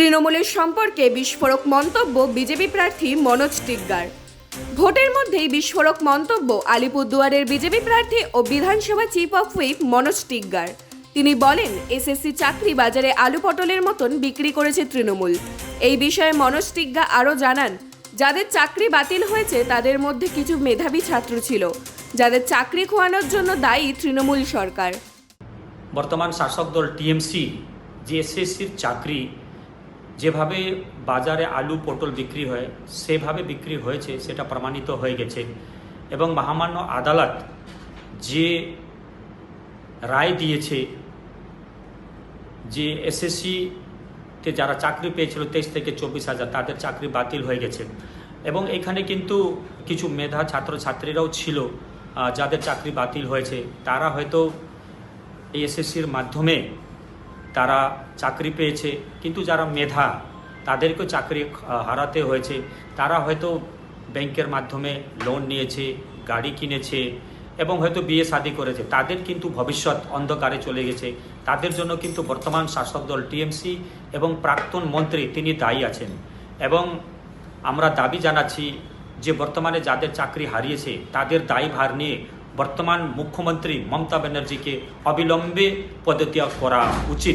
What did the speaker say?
তৃণমূলের সম্পর্কে বিস্ফোরক মন্তব্য বিজেপি প্রার্থী মনোজ টিগ্গার। ভোটের মধ্যেই বিস্ফোরক মন্তব্য আলিপুরদুয়ারের বিজেপি প্রার্থী ও বিধানসভা চিফ অফ হুইপ মনোজ টিগ্গার। তিনি বলেন, এসএসসি চাকরি বাজারে আলু পটলের মতন বিক্রি করেছে তৃণমূল। এই বিষয়ে মনোজ টিগ্গা আরও জানান, যাদের চাকরি বাতিল হয়েছে তাদের মধ্যে কিছু মেধাবী ছাত্র ছিল, যাদের চাকরি খোয়ানোর জন্য দায়ী তৃণমূল সরকার। বর্তমান শাসক দল টিএমসি, যে এসএসসির চাকরি যেভাবে বাজারে আলু, পটল বিক্রি হয়, সেভাবে বিক্রি হয়েছে, সেটা প্রমাণিত হয়ে গেছে। এবং মহামান্য আদালত যে রায় দিয়েছে যে এসএসসিতে যারা চাকরি পেয়েছিল তেইশ থেকে চব্বিশ হাজার, তাদের চাকরি বাতিল হয়ে গেছে। এবং এখানে কিন্তু কিছু মেধা ছাত্রছাত্রীরাও ছিল যাদের চাকরি বাতিল হয়েছে। তারা হয়তো এই এসএসসির মাধ্যমে তারা চাকরি পেয়েছে, কিন্তু যারা মেধা, তাদেরকেও চাকরি হারাতে হয়েছে। তারা হয়তো ব্যাংকের মাধ্যমে লোন নিয়েছে, গাড়ি কিনেছে এবং হয়তো বিয়ে শাদী করেছে। তাদের কিন্তু ভবিষ্যৎ অন্ধকারে চলে গেছে। তাদের জন্য কিন্তু বর্তমান শাসক দল টিএমসি এবং প্রাক্তন মন্ত্রী তিনি দায়ী আছেন। এবং আমরা দাবি জানাচ্ছি যে বর্তমানে যাদের চাকরি হারিয়েছে, তাদের দায়ভার নিয়ে বর্তমান মুখ্যমন্ত্রী মমতা ব্যানার্জিকে অবিলম্বে পদত্যাগ করা উচিত।